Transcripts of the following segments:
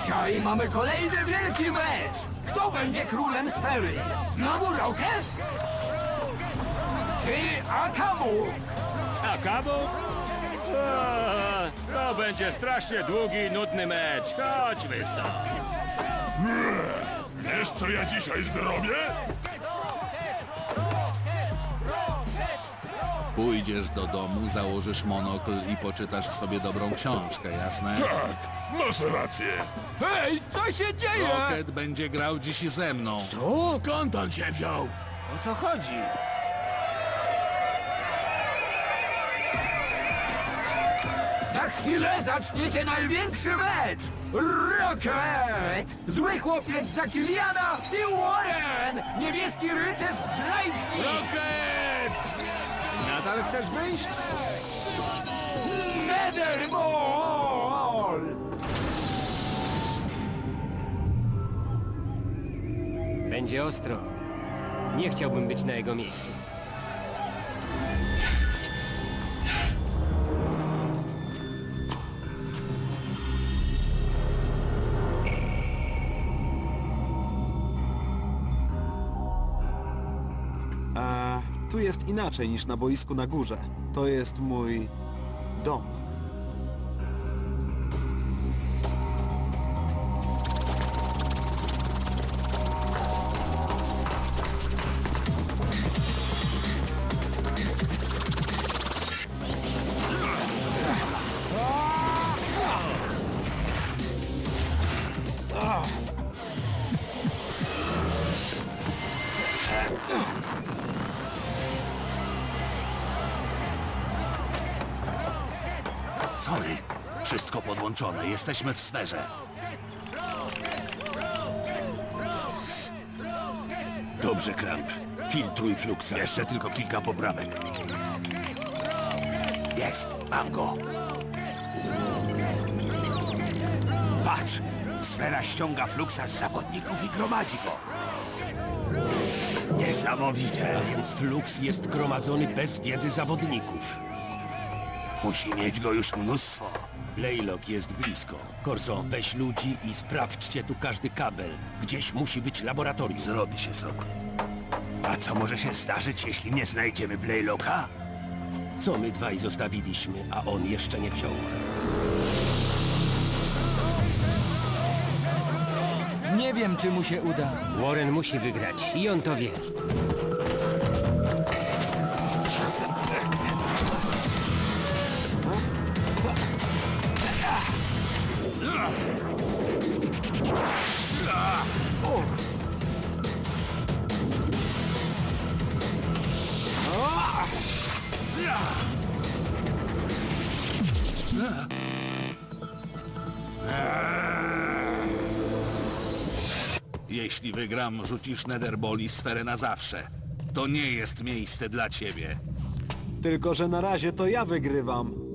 Dzisiaj mamy kolejny wielki mecz! Kto będzie królem sfery? Znowu Rocket? Czy Akamu? A Kabu? Eee, To będzie strasznie długi i nudny mecz. Chodźmy stąd. Wiesz, co ja dzisiaj zrobię? Pójdziesz do domu, założysz monokl i poczytasz sobie dobrą książkę, jasne? Tak, masz rację. Hej, co się dzieje? Rocket będzie grał dziś ze mną. Skąd on się wziął? O co chodzi? Za chwilę zacznie się największy mecz! Rocket! Zły chłopiec za Kiliana i Warren! Niebieski rycerz z Lightning! Rocket! Nadal chcesz wyjść? Netherball! Będzie ostro. Nie chciałbym być na jego miejscu. Tu jest inaczej niż na boisku na górze. To jest mój dom. Wszystko podłączone, jesteśmy w sferze. Dobrze, Kramp. Filtruj fluksa. Jeszcze tylko kilka poprawek. Jest, mam go. Patrz, sfera ściąga fluksa z zawodników i gromadzi go. Niesamowite. A więc fluks jest gromadzony bez wiedzy zawodników. Musi mieć go już mnóstwo. Lejlok jest blisko. Korso, weź ludzi i sprawdźcie tu każdy kabel. Gdzieś musi być laboratorium. Zrobi się sobie. A co może się zdarzyć, jeśli nie znajdziemy Blaylocka? Co my dwaj zostawiliśmy, a on jeszcze nie wziął? Nie wiem, czy mu się uda. Warren musi wygrać i on to wie. Jeśli wygram, rzucisz Netherball i sferę na zawsze. To nie jest miejsce dla ciebie. Tylko, że na razie to ja wygrywam.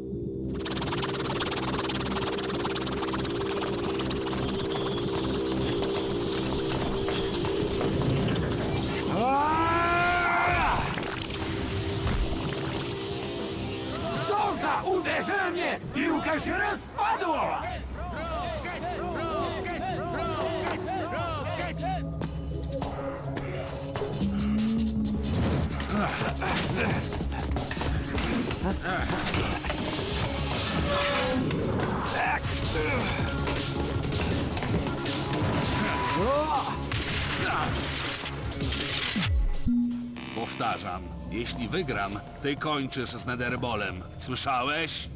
Powtarzam, jeśli wygram, ty kończysz z Netherballem. Słyszałeś?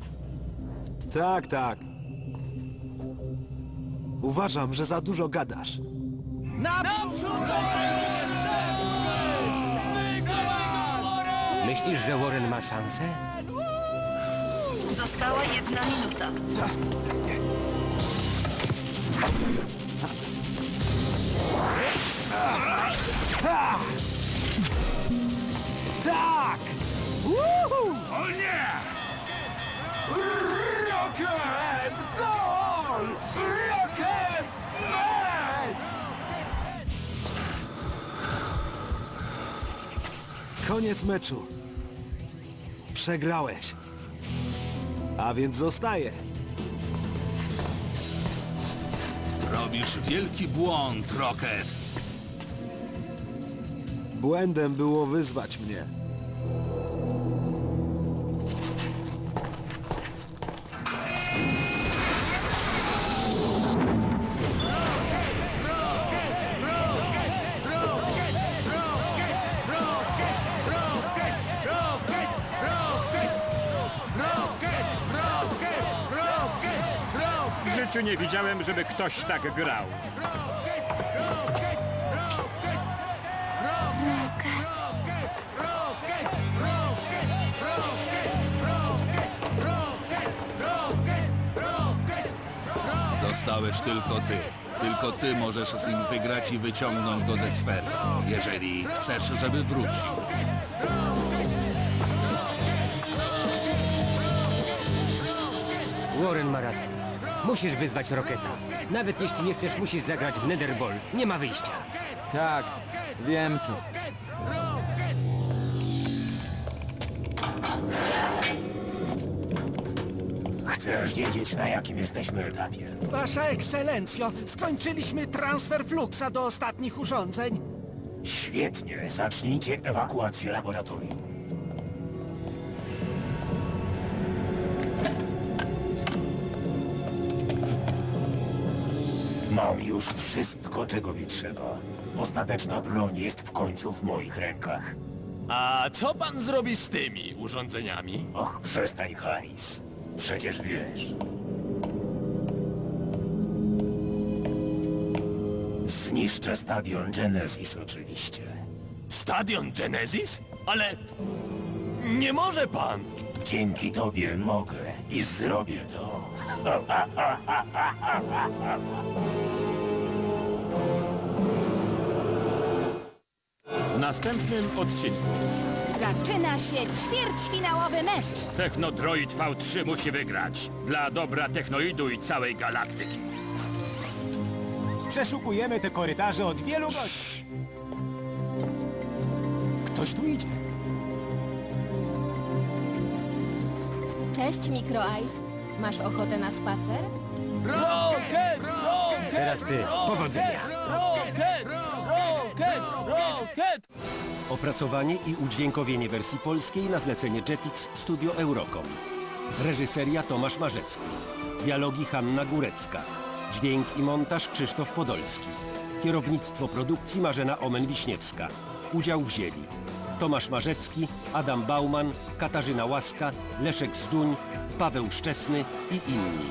Tak, tak. Uważam, że za dużo gadasz. Myślisz, że Warren ma szansę? Została jedna minuta. Tak! O nie! Rocket! Gol! Rocket! Mecz! Koniec meczu. Przegrałeś. A więc zostaje. Robisz wielki błąd, Rocket. Błędem było wyzwać mnie. Życiu nie widziałem, żeby ktoś tak grał. Zostałeś tylko ty. Tylko ty możesz z nim wygrać i wyciągnąć go ze sfery. Jeżeli chcesz, żeby wrócił. Warren ma rację. Musisz wyzwać Roketa. Nawet jeśli nie chcesz, musisz zagrać w Netherball. Nie ma wyjścia. Tak, wiem to. Chcesz wiedzieć, na jakim jesteśmy etapie? Wasza ekscelencjo, skończyliśmy transfer Fluxa do ostatnich urządzeń. Świetnie, zacznijcie ewakuację laboratorium. Mam już wszystko, czego mi trzeba. Ostateczna broń jest w końcu w moich rękach. A co pan zrobi z tymi urządzeniami? Och, przestań, Harris. Przecież wiesz. Zniszczę stadion Genesis oczywiście. Stadion Genesis? Ale... Nie może pan! Dzięki tobie mogę i zrobię to. następnym odcinku Zaczyna się ćwierćfinałowy mecz. Technodroid V3 musi wygrać. Dla dobra Technoidu i całej galaktyki. Przeszukujemy te korytarze od wielu godzin. Ktoś tu idzie. Cześć, Micro Ice. Masz ochotę na spacer? Rocket! Rocket! Teraz ty. Powodzenia. Rocket! Rocket! Rocket! Opracowanie i udźwiękowienie wersji polskiej na zlecenie Jetix Studio Eurocom. Reżyseria Tomasz Marzecki. Dialogi Hanna Górecka. Dźwięk i montaż Krzysztof Podolski. Kierownictwo produkcji Marzena Omen-Wiśniewska. Udział wzięli Tomasz Marzecki, Adam Bauman, Katarzyna Łaska, Leszek Zduń, Paweł Szczesny i inni.